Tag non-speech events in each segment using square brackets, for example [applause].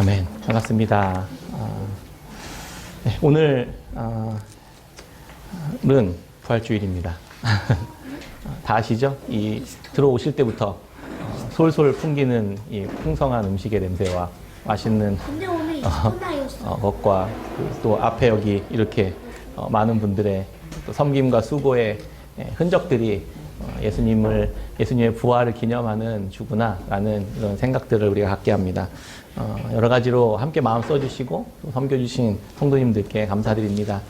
아멘. 반갑습니다. 아, 네, 오늘 아, 는 부활주일입니다. [laughs] 다 아시죠? 이 들어오실 때부터 어, 솔솔 풍기는 이 풍성한 음식의 냄새와 맛있는 어. 어, 것과 그또 앞에 여기 이렇게 어, 많은 분들의 또 섬김과 수고의 예, 흔적들이 어, 예수님을 예수님의 부활을 기념하는 주구나라는 이런 생각들을 우리가 갖게 합니다. 어, 여러 가지로 함께 마음 써주시고 또 섬겨주신 성도님들께 감사드립니다.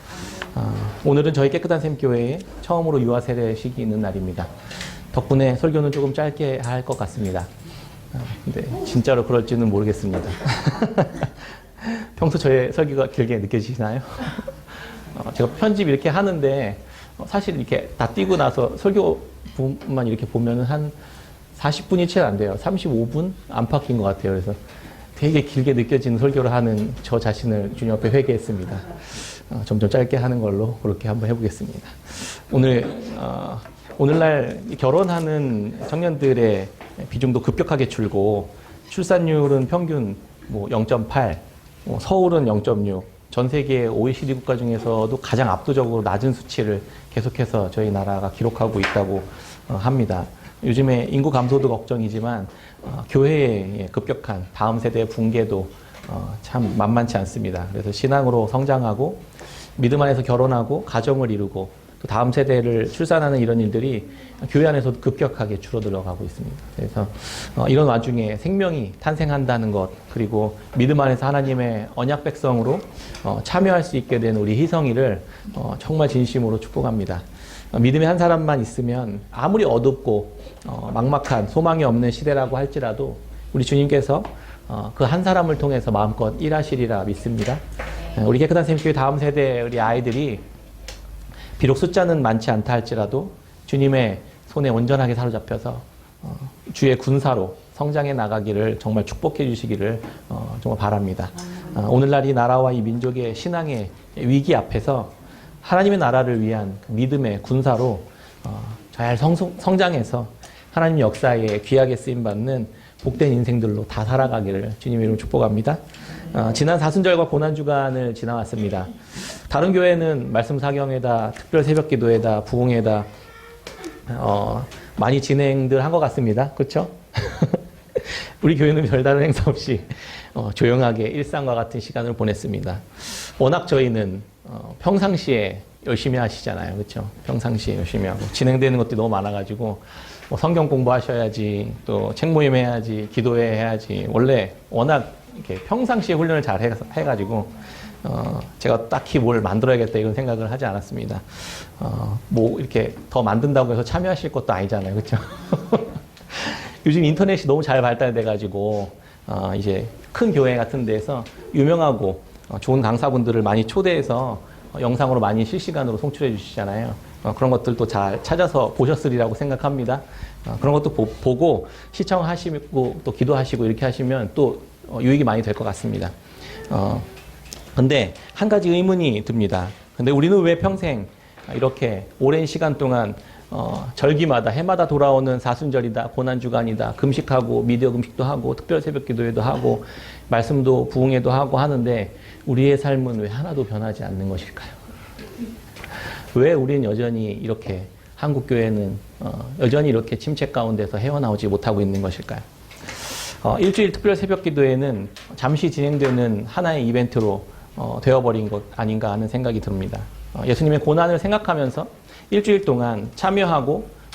어, 오늘은 저희 깨끗한 샘 교회에 처음으로 유아 세례식이 있는 날입니다. 덕분에 설교는 조금 짧게 할 것 같습니다. 어, 근데 진짜로 그럴지는 모르겠습니다. [laughs] 평소 저의 설교가 길게 느껴지시나요? 어, 제가 편집 이렇게 하는데 어, 사실 이렇게 다 띄고 나서 설교 부분만 이렇게 보면은 한 40분이 채 안 돼요. 35분 안팎인 것 같아요. 그래서 되게 길게 느껴지는 설교를 하는 저 자신을 주님 앞에 회개했습니다. 어, 점점 짧게 하는 걸로 그렇게 한번 해보겠습니다. 오늘 어, 오늘날 결혼하는 청년들의 비중도 급격하게 줄고 출산율은 평균 뭐 0.8, 뭐 서울은 0.6, 전 세계 OECD 국가 중에서도 가장 압도적으로 낮은 수치를 계속해서 저희 나라가 기록하고 있다고 어, 합니다. 요즘에 인구 감소도 걱정이지만 어, 교회의 급격한 다음 세대의 붕괴도 어, 참 만만치 않습니다. 그래서 신앙으로 성장하고 믿음 안에서 결혼하고 가정을 이루고 또 다음 세대를 출산하는 이런 일들이 교회 안에서 급격하게 줄어들어가고 있습니다. 그래서 어, 이런 와중에 생명이 탄생한다는 것 그리고 믿음 안에서 하나님의 언약 백성으로 어, 참여할 수 있게 된 우리 희성이를 어, 정말 진심으로 축복합니다. 어, 믿음의 한 사람만 있으면 아무리 어둡고 어, 막막한 소망이 없는 시대라고 할지라도 우리 주님께서 어, 그 한 사람을 통해서 마음껏 일하시리라 믿습니다. 어, 우리 깨끗한 샘교회 다음 세대 우리 아이들이 비록 숫자는 많지 않다 할지라도 주님의 손에 온전하게 사로잡혀서 어, 주의 군사로 성장해 나가기를 정말 축복해 주시기를 어, 정말 바랍니다. 어, 오늘날 이 나라와 이 민족의 신앙의 위기 앞에서 하나님의 나라를 위한 그 믿음의 군사로 어, 잘 성, 성장해서 하나님 역사에 귀하게 쓰임 받는 복된 인생들로 다 살아가기를 주님의 이름으로 축복합니다. 어, 지난 사순절과 고난 주간을 지나왔습니다. 다른 교회는 말씀 사경에다 특별 새벽 기도에다 부흥에다 어, 많이 진행들 한 것 같습니다. 그렇죠? [laughs] 우리 교회는 별다른 행사 없이 어, 조용하게 일상과 같은 시간을 보냈습니다. 워낙 저희는 어, 평상시에 열심히 하시잖아요. 그렇죠? 평상시에 열심히 하고 진행되는 것들이 너무 많아 가지고 뭐 성경 공부하셔야지 또 책 모임 해야지 기도회 해야지 원래 워낙 이렇게 평상시에 훈련을 잘 해- 해가지고 어, 제가 딱히 뭘 만들어야겠다 이런 생각을 하지 않았습니다. 어, 뭐 이렇게 더 만든다고 해서 참여하실 것도 아니잖아요. 그렇죠? [laughs] 요즘 인터넷이 너무 잘 발달돼 가지고 어, 이제 큰 교회 같은 데서 유명하고 어, 좋은 강사분들을 많이 초대해서 어, 영상으로 많이 실시간으로 송출해 주시잖아요. 어, 그런 것들도 잘 찾아서 보셨으리라고 생각합니다. 어, 그런 것도 보, 고 시청하시고 또 기도하시고 이렇게 하시면 또 어, 유익이 많이 될 것 같습니다. 어, 근데 한 가지 의문이 듭니다. 근데 우리는 왜 평생 이렇게 오랜 시간 동안 어, 절기마다 해마다 돌아오는 사순절이다, 고난주간이다, 금식하고 미디어 금식도 하고 특별 새벽 기도회도 하고 말씀도 부흥회도 하고 하는데 우리의 삶은 왜 하나도 변하지 않는 것일까요? 왜 우리는 여전히 이렇게 한국 교회는 어, 여전히 이렇게 침체 가운데서 헤어나오지 못하고 있는 것일까요? 어, 일주일 특별 새벽 기도회는 잠시 진행되는 하나의 이벤트로 어, 되어버린 것 아닌가 하는 생각이 듭니다. 어, 예수님의 고난을 생각하면서 일주일 동안 참여하고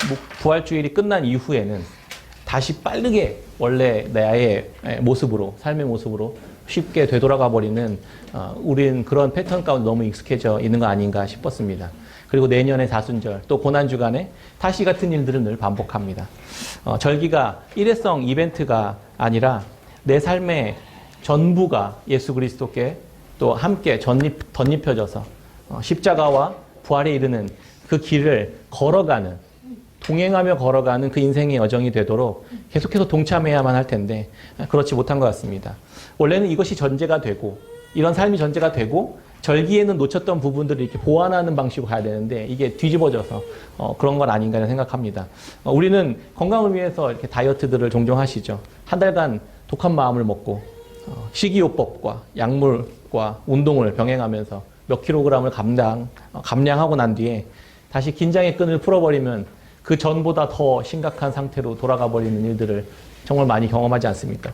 뭐 부활주일이 끝난 이후에는 다시 빠르게 원래 나의 모습으로 삶의 모습으로 쉽게 되돌아가 버리는 어, 우린 그런 패턴 가운데 너무 익숙해져 있는 거 아닌가 싶었습니다. 그리고 내년의 사순절 또 고난 주간에 다시 같은 일들을 늘 반복합니다. 어, 절기가 일회성 이벤트가 아니라 내 삶의 전부가 예수 그리스도께 또 함께 덧입혀져서 어, 십자가와 부활에 이르는 그 길을 걸어가는 동행하며 걸어가는 그 인생의 여정이 되도록 계속해서 동참해야만 할 텐데 그렇지 못한 것 같습니다. 원래는 이것이 전제가 되고 이런 삶이 전제가 되고 절기에는 놓쳤던 부분들을 이렇게 보완하는 방식으로 가야 되는데 이게 뒤집어져서 어, 그런 건 아닌가 생각합니다. 어, 우리는 건강을 위해서 이렇게 다이어트들을 종종 하시죠. 한 달간 독한 마음을 먹고 어, 식이요법과 약물과 운동을 병행하면서 몇 킬로그램을 감당, 어, 감량하고 난 뒤에 다시 긴장의 끈을 풀어버리면 그 전보다 더 심각한 상태로 돌아가 버리는 일들을 정말 많이 경험하지 않습니까?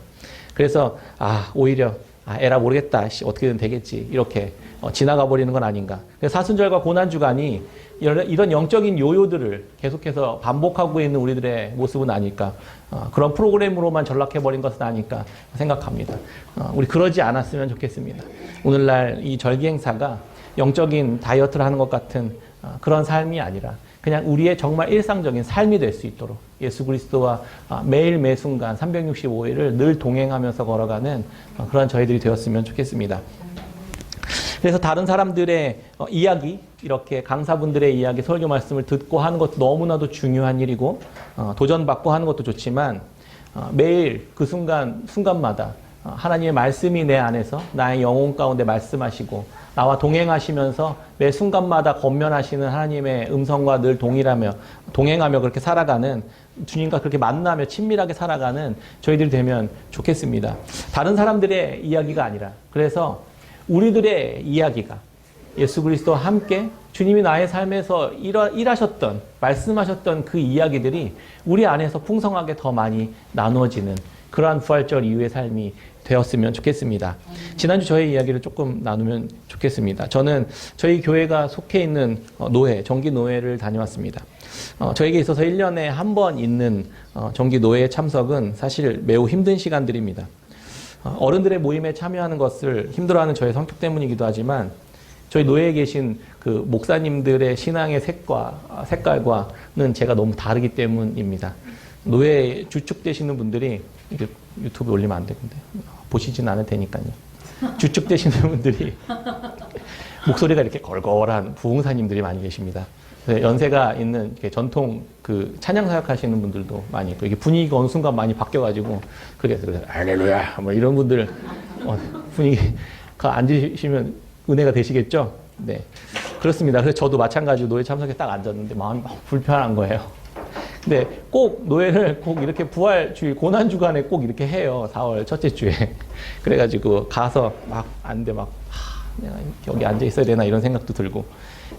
그래서 아 오히려 아 에라 모르겠다 씨, 어떻게든 되겠지 이렇게 어, 지나가 버리는 건 아닌가. 사순절과 고난 주간이 이런, 영적인 요요들을 계속해서 반복하고 있는 우리들의 모습은 아닐까. 어, 그런 프로그램으로만 전락해 버린 것은 아닐까 생각합니다. 어, 우리 그러지 않았으면 좋겠습니다. 오늘날 이 절기 행사가 영적인 다이어트를 하는 것 같은 어, 그런 삶이 아니라 그냥 우리의 정말 일상적인 삶이 될 수 있도록 예수 그리스도와 아, 매일 매 순간 365일을 늘 동행하면서 걸어가는 어, 그런 저희들이 되었으면 좋겠습니다. 그래서 다른 사람들의 어, 이야기, 이렇게 강사분들의 이야기, 설교 말씀을 듣고 하는 것도 너무나도 중요한 일이고, 어, 도전받고 하는 것도 좋지만, 어, 매일 그 순간, 순간마다 어, 하나님의 말씀이 내 안에서 나의 영혼 가운데 말씀하시고, 나와 동행하시면서 매 순간마다 건면하시는 하나님의 음성과 늘 동일하며, 동행하며 그렇게 살아가는 주님과 그렇게 만나며 친밀하게 살아가는 저희들이 되면 좋겠습니다. 다른 사람들의 이야기가 아니라, 그래서 우리들의 이야기가 예수 그리스도와 함께 주님이 나의 삶에서 일하, 일하셨던 말씀하셨던 그 이야기들이 우리 안에서 풍성하게 더 많이 나누어지는 그러한 부활절 이후의 삶이 되었으면 좋겠습니다. 지난주 저의 이야기를 조금 나누면 좋겠습니다. 저는 저희 교회가 속해 있는 어, 노회, 정기 노회를 다녀왔습니다. 어, 저에게 있어서 1년에 한 번 있는 어, 정기 노회 참석은 사실 매우 힘든 시간들입니다. 어, 어른들의 모임에 참여하는 것을 힘들어하는 저의 성격 때문이기도 하지만 저희 노예에 계신 그 목사님들의 신앙의 색과 아, 색깔과는 제가 너무 다르기 때문입니다. 노예 주축되시는 분들이 이게 유튜브에 올리면 안 되는데 보시진 않을 테니까요. 주축되시는 분들이 [laughs] 목소리가 이렇게 걸걸한 부흥사님들이 많이 계십니다. 연세가 있는 전통 그 찬양 사역하시는 분들도 많이 있고 이게 분위기가 어느 순간 많이 바뀌어가지고 그래서 할렐루야 뭐 이런 분들 어, 분위기가 앉으시면 은혜가 되시겠죠? 네 그렇습니다. 그래서 저도 마찬가지로 노예 참석에 딱 앉았는데 마음이 막 불편한 거예요. 근데 꼭 노예를 꼭 이렇게 부활 주일 고난 주간에 꼭 이렇게 해요. 4월 첫째 주에. [laughs] 그래가지고 가서 막 안 돼 막 하, 내가 여기 앉아 있어야 되나 이런 생각도 들고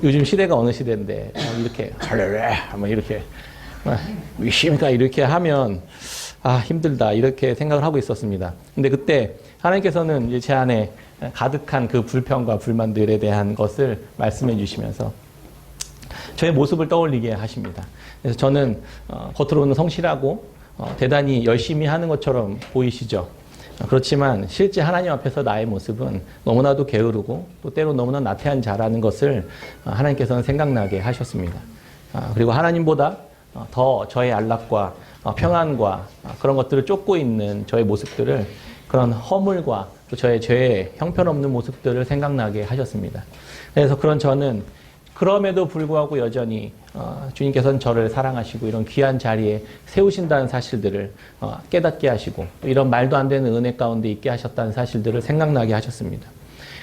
요즘 시대가 어느 시대인데 어, 이렇게 할렐루야 뭐 이렇게 위심가 이렇게 하면 아 힘들다 이렇게 생각을 하고 있었습니다. 근데 그때 하나님께서는 이제 제 안에 가득한 그 불평과 불만들에 대한 것을 말씀해 주시면서 저의 모습을 떠올리게 하십니다. 그래서 저는 어, 겉으로는 성실하고 어, 대단히 열심히 하는 것처럼 보이시죠. 어, 그렇지만 실제 하나님 앞에서 나의 모습은 너무나도 게으르고 또 때로 너무나 나태한 자라는 것을 어, 하나님께서는 생각나게 하셨습니다. 아, 그리고 하나님보다 어, 더 저의 안락과 어, 평안과 어, 그런 것들을 쫓고 있는 저의 모습들을 그런 허물과 또 저의 죄의 형편없는 모습들을 생각나게 하셨습니다. 그래서 그런 저는 그럼에도 불구하고 여전히 어, 주님께서는 저를 사랑하시고 이런 귀한 자리에 세우신다는 사실들을 어, 깨닫게 하시고 또 이런 말도 안 되는 은혜 가운데 있게 하셨다는 사실들을 생각나게 하셨습니다.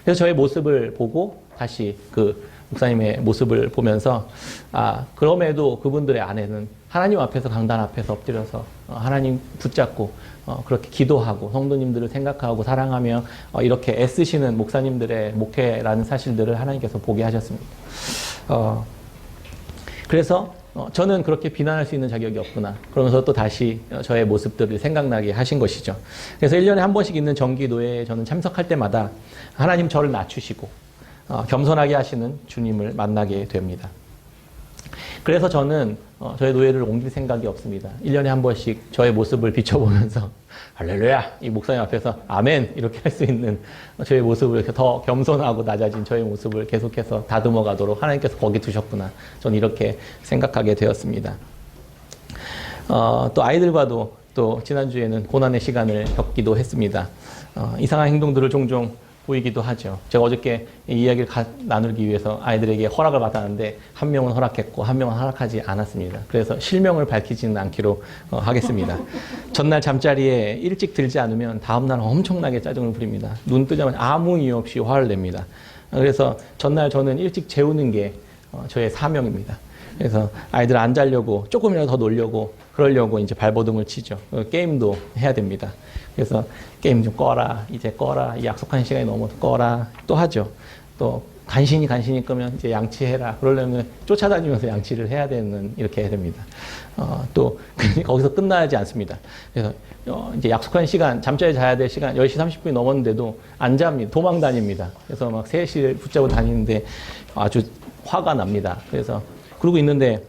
그래서 저의 모습을 보고 다시 그 목사님의 모습을 보면서 아 그럼에도 그분들의 안에는 하나님 앞에서 강단 앞에서 엎드려서 어, 하나님 붙잡고 어, 그렇게 기도하고 성도님들을 생각하고 사랑하며 어, 이렇게 애쓰시는 목사님들의 목회라는 사실들을 하나님께서 보게 하셨습니다. 어, 그래서 어, 저는 그렇게 비난할 수 있는 자격이 없구나. 그러면서 또 다시 어, 저의 모습들을 생각나게 하신 것이죠. 그래서 1년에 한 번씩 있는 정기노회에 저는 참석할 때마다 하나님 저를 낮추시고 어, 겸손하게 하시는 주님을 만나게 됩니다. 그래서 저는 어, 저의 노예를 옮길 생각이 없습니다. 1년에 한 번씩 저의 모습을 비춰보면서 [laughs] 할렐루야 이 목사님 앞에서 아멘 이렇게 할 수 있는 저의 모습을 더 겸손하고 낮아진 저의 모습을 계속해서 다듬어 가도록 하나님께서 거기 두셨구나. 저는 이렇게 생각하게 되었습니다. 어, 또 아이들과도 또 지난주에는 고난의 시간을 겪기도 했습니다. 어, 이상한 행동들을 종종 보이기도 하죠. 제가 어저께 이 이야기를 가, 나누기 위해서 아이들에게 허락을 받았는데 한 명은 허락했고 한 명은 허락하지 않았습니다. 그래서 실명을 밝히지는 않기로 어, 하겠습니다. [laughs] 전날 잠자리에 일찍 들지 않으면 다음날 엄청나게 짜증을 부립니다. 눈 뜨자마자 아무 이유 없이 화를 냅니다. 그래서 전날 저는 일찍 재우는 게 어, 저의 사명입니다. 그래서 아이들 안 자려고 조금이라도 더 놀려고 그러려고 이제 발버둥을 치죠. 어, 게임도 해야 됩니다. 그래서 게임 좀 꺼라, 이제 꺼라, 이 약속한 시간이 넘어서 꺼라 또 하죠. 또 간신히 간신히 끄면 이제 양치해라. 그러려면 쫓아다니면서 양치를 해야 되는 이렇게 해야 됩니다. 어, 또 [laughs] 거기서 끝나지 않습니다. 그래서 어, 이제 약속한 시간 잠자리 자야 될 시간 10시 30분이 넘었는데도 안 잡니다. 도망 다닙니다. 그래서 막 3시를 붙잡고 다니는데 아주 화가 납니다. 그래서 그러고 있는데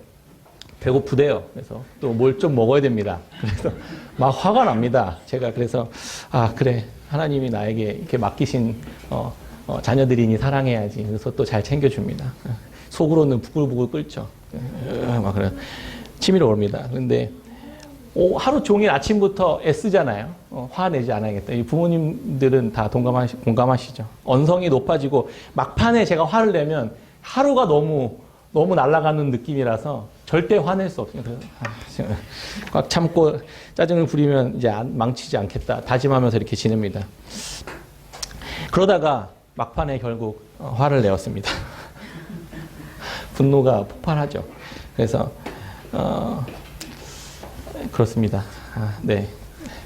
배고프대요. 그래서 또 뭘 좀 먹어야 됩니다. 그래서 막 화가 납니다. 제가 그래서 아 그래 하나님이 나에게 이렇게 맡기신 어, 어, 자녀들이니 사랑해야지. 그래서 또 잘 챙겨줍니다. 속으로는 부글부글 끓죠. 으, 막 그래 치밀어 옵니다. 근데 오, 하루 종일 아침부터 애쓰잖아요. 어, 화내지 않아야겠다. 이 부모님들은 다 동감하시, 공감하시죠. 언성이 높아지고 막판에 제가 화를 내면 하루가 너무 너무 날아가는 느낌이라서 절대 화낼 수. 그래서 아, 꽉 참고 짜증을 부리면 이제 안- 망치지 않겠다 다짐하면서 이렇게 지냅니다. 그러다가 막판에 결국 어, 화를 내었습니다. [laughs] 분노가 폭발하죠. 그래서 어, 그렇습니다. 아, 네.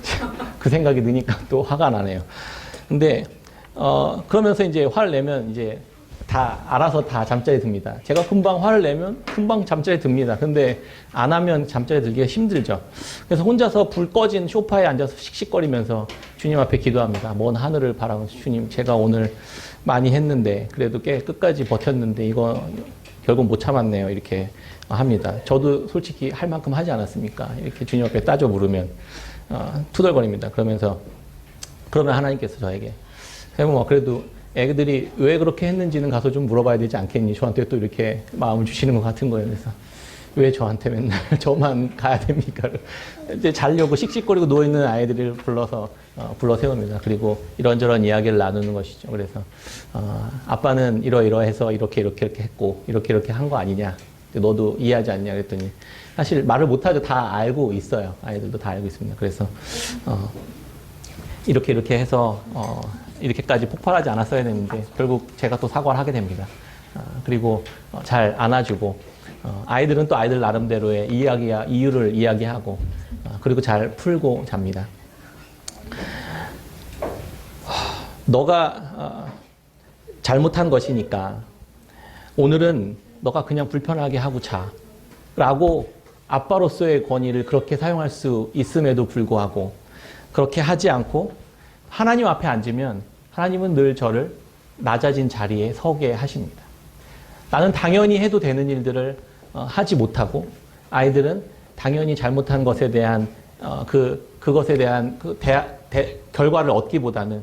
[laughs] 그 생각이 드니까 또 화가 나네요. 근데 어, 그러면서 이제 화를 내면 이제 다 알아서 다 잠자리 듭니다. 제가 금방 화를 내면 금방 잠자리 듭니다. 근데 안 하면 잠자리 들기가 힘들죠. 그래서 혼자서 불 꺼진 소파에 앉아서 씩씩거리면서 주님 앞에 기도합니다. 먼 하늘을 바라보면서 주님 제가 오늘 많이 했는데 그래도 꽤 끝까지 버텼는데 이거 결국 못 참았네요. 이렇게 합니다. 저도 솔직히 할 만큼 하지 않았습니까? 이렇게 주님 앞에 따져 물으면 어, 투덜거립니다. 그러면서 그러면 하나님께서 저에게 쌤뭐 그래도 애들이 왜 그렇게 했는지는 가서 좀 물어봐야 되지 않겠니? 저한테 또 이렇게 마음을 주시는 것 같은 거예요. 그래서 왜 저한테 맨날 [laughs] 저만 가야 됩니까? 이제 자려고 씩씩거리고 누워있는 아이들을 불러서 어, 불러 세웁니다. 그리고 이런저런 이야기를 나누는 것이죠. 그래서 어, 아빠는 이러이러해서 이렇게 이렇게 이렇게 했고 이렇게 이렇게 한 거 아니냐? 너도 이해하지 않냐? 그랬더니 사실 말을 못하죠. 다 알고 있어요. 아이들도 다 알고 있습니다. 그래서 어, 이렇게 이렇게 해서 어, 이렇게까지 폭발하지 않았어야 되는데 결국 제가 또 사과를 하게 됩니다. 어, 그리고 어, 잘 안아주고 어, 아이들은 또 아이들 나름대로의 이야기야 이유를 이야기하고 어, 그리고 잘 풀고 잡니다. 하, 너가 어, 잘못한 것이니까 오늘은 너가 그냥 불편하게 하고 자. 라고 아빠로서의 권위를 그렇게 사용할 수 있음에도 불구하고 그렇게 하지 않고 하나님 앞에 앉으면 하나님은 늘 저를 낮아진 자리에 서게 하십니다. 나는 당연히 해도 되는 일들을 어, 하지 못하고 아이들은 당연히 잘못한 것에 대한 어, 그 그것에 대한 그 대, 대, 결과를 얻기보다는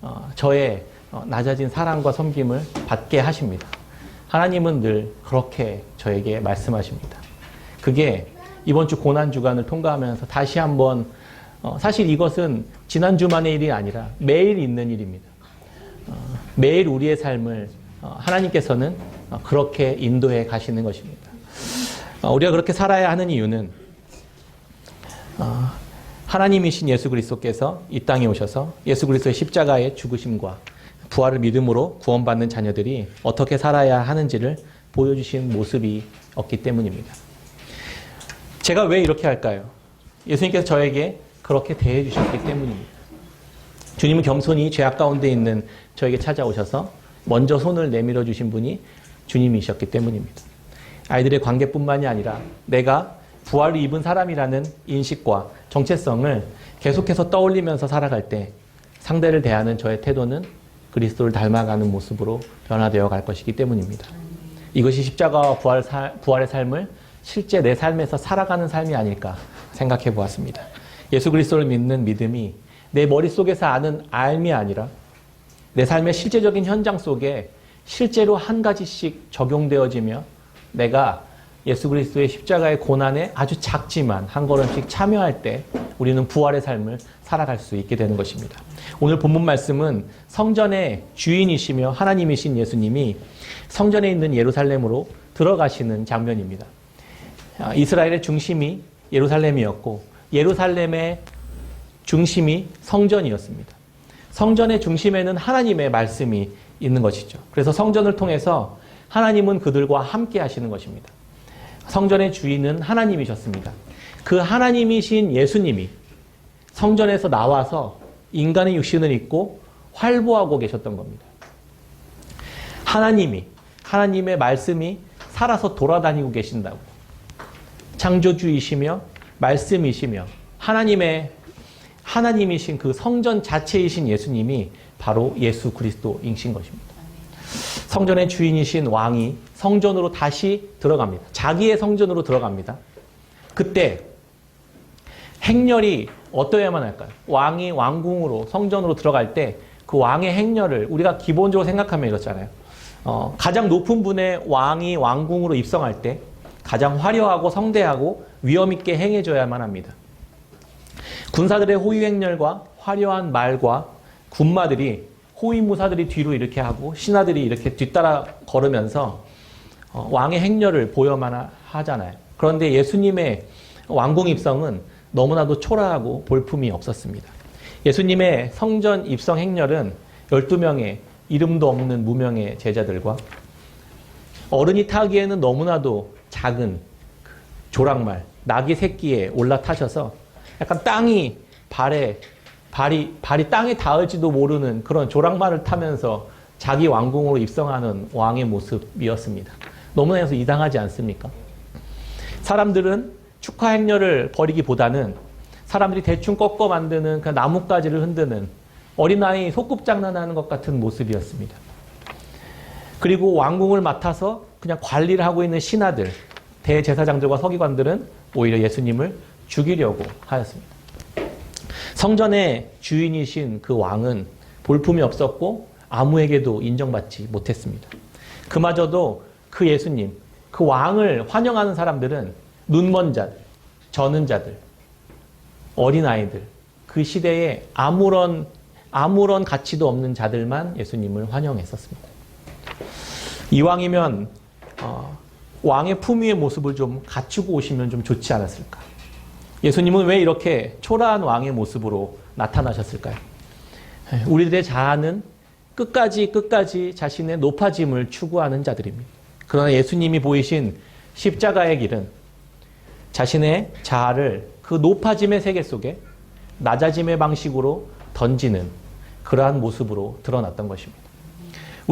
어, 저의 어, 낮아진 사랑과 섬김을 받게 하십니다. 하나님은 늘 그렇게 저에게 말씀하십니다. 그게 이번 주 고난 주간을 통과하면서 다시 한번 어, 사실 이것은 지난 주만의 일이 아니라 매일 있는 일입니다. 어, 매일 우리의 삶을 어, 하나님께서는 어, 그렇게 인도해 가시는 것입니다. 어, 우리가 그렇게 살아야 하는 이유는 어, 하나님이신 예수 그리스도께서 이 땅에 오셔서 예수 그리스도의 십자가의 죽으심과 부활을 믿음으로 구원받는 자녀들이 어떻게 살아야 하는지를 보여주신 모습이 없기 때문입니다. 제가 왜 이렇게 할까요? 예수님께서 저에게 그렇게 대해 주셨기 때문입니다. 주님은 겸손히 죄악 가운데 있는 저에게 찾아오셔서 먼저 손을 내밀어 주신 분이 주님이셨기 때문입니다. 아이들의 관계뿐만이 아니라 내가 부활을 입은 사람이라는 인식과 정체성을 계속해서 떠올리면서 살아갈 때 상대를 대하는 저의 태도는 그리스도를 닮아가는 모습으로 변화되어 갈 것이기 때문입니다. 이것이 십자가와 부활 사- 부활의 삶을 실제 내 삶에서 살아가는 삶이 아닐까 생각해 보았습니다. 예수 그리스도를 믿는 믿음이 내 머릿속에서 아는 알미 아니라 내 삶의 실제적인 현장 속에 실제로 한 가지씩 적용되어지며 내가 예수 그리스도의 십자가의 고난에 아주 작지만 한 걸음씩 참여할 때 우리는 부활의 삶을 살아갈 수 있게 되는 것입니다. 오늘 본문 말씀은 성전의 주인이시며 하나님이신 예수님이 성전에 있는 예루살렘으로 들어가시는 장면입니다. 아, 이스라엘의 중심이 예루살렘이었고 예루살렘의 중심이 성전이었습니다. 성전의 중심에는 하나님의 말씀이 있는 것이죠. 그래서 성전을 통해서 하나님은 그들과 함께 하시는 것입니다. 성전의 주인은 하나님이셨습니다. 그 하나님이신 예수님이 성전에서 나와서 인간의 육신을 입고 활보하고 계셨던 겁니다. 하나님이, 하나님의 말씀이 살아서 돌아다니고 계신다고. 창조주이시며 말씀이시며 하나님의 하나님이신 그 성전 자체이신 예수님이 바로 예수 그리스도이신 것입니다. 성전의 주인이신 왕이 성전으로 다시 들어갑니다. 자기의 성전으로 들어갑니다. 그때 행렬이 어떠해야만 할까요? 왕이 왕궁으로 성전으로 들어갈 때 그 왕의 행렬을 우리가 기본적으로 생각하면 이렇잖아요. 어, 가장 높은 분의 왕이 왕궁으로 입성할 때 가장 화려하고 성대하고 위험 있게 행해져야만 합니다. 군사들의 호위 행렬과 화려한 말과 군마들이 호위무사들이 뒤로 이렇게 하고 신하들이 이렇게 뒤따라 걸으면서 어, 왕의 행렬을 보여만 하잖아요. 그런데 예수님의 왕궁 입성은 너무나도 초라하고 볼품이 없었습니다. 예수님의 성전 입성 행렬은 12명의 이름도 없는 무명의 제자들과 어른이 타기에는 너무나도 작은 그 조랑말, 나귀 새끼에 올라타셔서 약간 땅이 발에 발이 발이 땅에 닿을지도 모르는 그런 조랑말을 타면서 자기 왕궁으로 입성하는 왕의 모습이었습니다. 너무나 해서 이상하지 않습니까? 사람들은 축하 행렬을 벌이기보다는 사람들이 대충 꺾어 만드는 그 나뭇가지를 흔드는 어린아이 소꿉장난하는 것 같은 모습이었습니다. 그리고 왕궁을 맡아서 그냥 관리를 하고 있는 신하들, 대제사장들과 서기관들은 오히려 예수님을 죽이려고 하였습니다. 성전의 주인이신 그 왕은 볼품이 없었고 아무에게도 인정받지 못했습니다. 그마저도 그 예수님, 그 왕을 환영하는 사람들은 눈먼 자들, 저는 자들, 어린아이들, 그 시대에 아무런, 아무런 가치도 없는 자들만 예수님을 환영했었습니다. 이왕이면, 어, 왕의 품위의 모습을 좀 갖추고 오시면 좀 좋지 않았을까. 예수님은 왜 이렇게 초라한 왕의 모습으로 나타나셨을까요? 우리들의 자아는 끝까지 끝까지 자신의 높아짐을 추구하는 자들입니다. 그러나 예수님이 보이신 십자가의 길은 자신의 자아를 그 높아짐의 세계 속에 낮아짐의 방식으로 던지는 그러한 모습으로 드러났던 것입니다.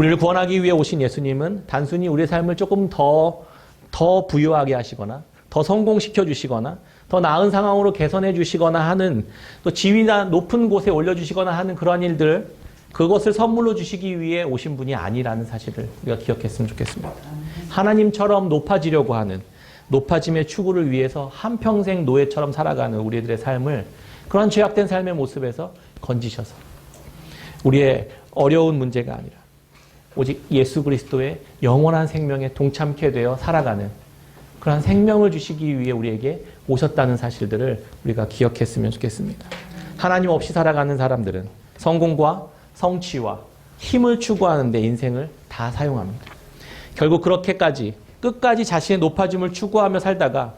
우리를 구원하기 위해 오신 예수님은 단순히 우리의 삶을 조금 더, 더 부유하게 하시거나 더 성공시켜 주시거나 더 나은 상황으로 개선해 주시거나 하는 또 지위나 높은 곳에 올려주시거나 하는 그러한 일들 그것을 선물로 주시기 위해 오신 분이 아니라는 사실을 우리가 기억했으면 좋겠습니다. 하나님처럼 높아지려고 하는 높아짐의 추구를 위해서 한평생 노예처럼 살아가는 우리들의 삶을 그런 죄악된 삶의 모습에서 건지셔서 우리의 어려운 문제가 아니라 오직 예수 그리스도의 영원한 생명에 동참케 되어 살아가는 그러한 생명을 주시기 위해 우리에게 오셨다는 사실들을 우리가 기억했으면 좋겠습니다. 하나님 없이 살아가는 사람들은 성공과 성취와 힘을 추구하는 데 인생을 다 사용합니다. 결국 그렇게까지 끝까지 자신의 높아짐을 추구하며 살다가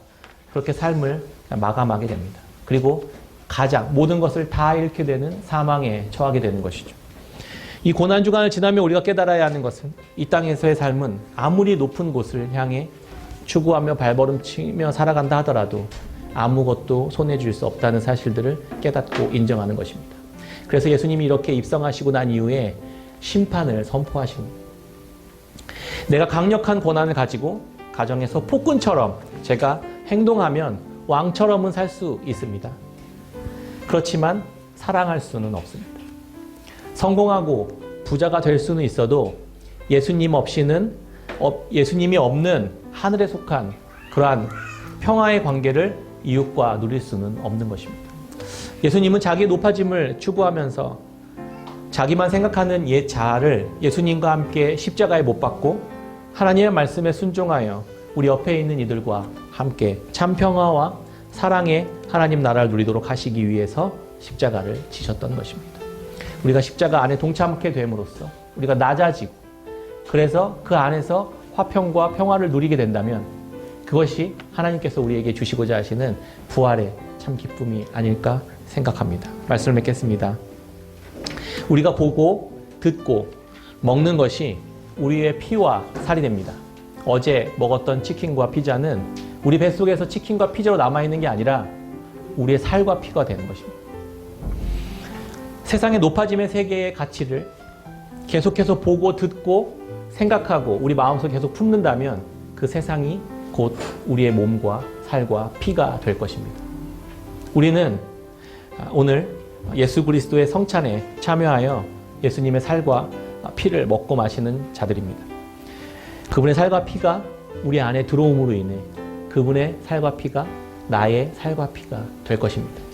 그렇게 삶을 마감하게 됩니다. 그리고 가장 모든 것을 다 잃게 되는 사망에 처하게 되는 것이죠. 이 고난 주간을 지나며 우리가 깨달아야 하는 것은 이 땅에서의 삶은 아무리 높은 곳을 향해 추구하며 발버름치며 살아간다 하더라도 아무것도 손에 줄수 없다는 사실들을 깨닫고 인정하는 것입니다. 그래서 예수님이 이렇게 입성하시고 난 이후에 심판을 선포하십니다. 내가 강력한 권한을 가지고 가정에서 폭군처럼 제가 행동하면 왕처럼은 살 수 있습니다. 그렇지만 사랑할 수는 없습니다. 성공하고 부자가 될 수는 있어도 예수님 없이는 예수님이 없는 하늘에 속한 그러한 평화의 관계를 이웃과 누릴 수는 없는 것입니다. 예수님은 자기의 높아짐을 추구하면서 자기만 생각하는 옛 자아를 예수님과 함께 십자가에 못 박고 하나님의 말씀에 순종하여 우리 옆에 있는 이들과 함께 참 평화와 사랑의 하나님 나라를 누리도록 하시기 위해서 십자가를 지셨던 것입니다. 우리가 십자가 안에 동참하게 됨으로써 우리가 낮아지고 그래서 그 안에서 화평과 평화를 누리게 된다면 그것이 하나님께서 우리에게 주시고자 하시는 부활의 참 기쁨이 아닐까 생각합니다. 말씀을 맺겠습니다. 우리가 보고 듣고 먹는 것이 우리의 피와 살이 됩니다. 어제 먹었던 치킨과 피자는 우리 뱃속에서 치킨과 피자로 남아있는 게 아니라 우리의 살과 피가 되는 것입니다. 세상의 높아짐의 세계의 가치를 계속해서 보고 듣고 생각하고 우리 마음속에 계속 품는다면 그 세상이 곧 우리의 몸과 살과 피가 될 것입니다. 우리는 오늘 예수 그리스도의 성찬에 참여하여 예수님의 살과 피를 먹고 마시는 자들입니다. 그분의 살과 피가 우리 안에 들어옴으로 인해 그분의 살과 피가 나의 살과 피가 될 것입니다.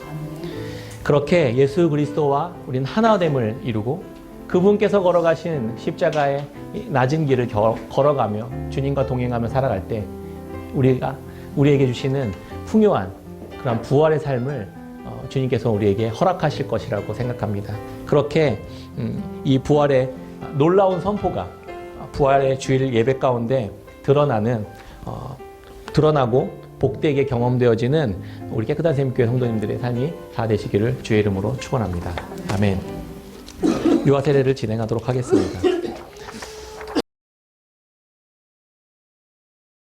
그렇게 예수 그리스도와 우리는 하나됨을 이루고 그분께서 걸어가신 십자가의 이 낮은 길을 겨- 걸어가며 주님과 동행하며 살아갈 때 우리가 우리에게 주시는 풍요한 그런 부활의 삶을 어, 주님께서 우리에게 허락하실 것이라고 생각합니다. 그렇게 음, 이 부활의 놀라운 선포가 부활의 주일 예배 가운데 드러나는 어, 드러나고 복되게 경험되어지는 우리 깨끗한 샘교회 성도님들의 삶이 다 되시기를 주의 이름으로 축원합니다. 아멘. 유아 세례를 진행하도록 하겠습니다.